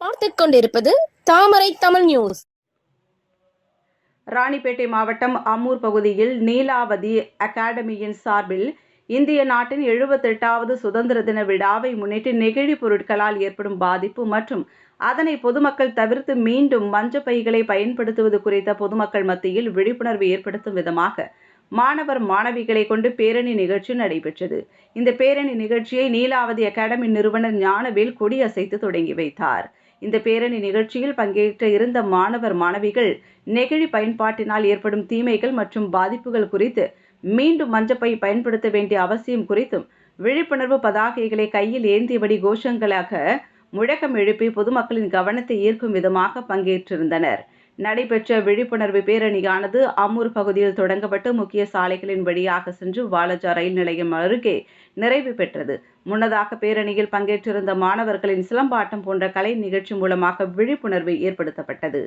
பார்த்துக் கொண்டிருப்பது தாமரை தமிழ் நியூஸ் ராணிப்பேட்டை மாவட்டம் அம்மூர் பகுதியில் நீலாவதி அகாடமியின் சார்பில் இந்திய நாட்டின் எழுபத்தெட்டாவது சுதந்திர தின விழாவை முன்னிட்டு நெகிழி பொருட்களால் ஏற்படும் பாதிப்பு மற்றும் அதனை பொதுமக்கள் தவிர்த்து மீண்டும் மஞ்ச பைகளை பயன்படுத்துவது குறித்த பொதுமக்கள் மத்தியில் விழிப்புணர்வு ஏற்படுத்தும் விதமாக மாணவர் மாணவிகளை கொண்டு பேரணி நிகழ்ச்சி நடைபெற்றது. இந்த பேரணி நிகழ்ச்சியை நீலாவதி அகாடமி நிறுவனர் ஞானவேல் கொடியசைத்து தொடங்கி வைத்தார். இந்த பேரணி நிகழ்ச்சியில் பங்கேற்ற இருந்த மாணவர் மாணவிகள் நெகிழி பயன்பாட்டினால் ஏற்படும் தீமைகள் மற்றும் பாதிப்புகள் குறித்து மீண்டும் மஞ்சப்பை பயன்படுத்த வேண்டிய அவசியம் குறித்தும் விழிப்புணர்வு பதாகைகளை கையில் ஏந்தியபடி கோஷங்களாக முழக்கம் எழுப்பி பொதுமக்களின் கவனத்தை ஈர்க்கும் விதமாக பங்கேற்றிருந்தனர். நடைபெற்ற விழிப்புணர்வு பேரணியானது அம்மூர் பகுதியில் தொடங்கப்பட்டு முக்கிய சாலைகளின் வழியாக சென்று வாலஜா ரயில் நிலையம் அருகே நிறைவு பெற்றது. முன்னதாக பேரணியில் பங்கேற்றிருந்த மாணவர்களின் சிலம்பாட்டம் போன்ற கலை நிகழ்ச்சி மூலமாக விழிப்புணர்வு ஏற்படுத்தப்பட்டது.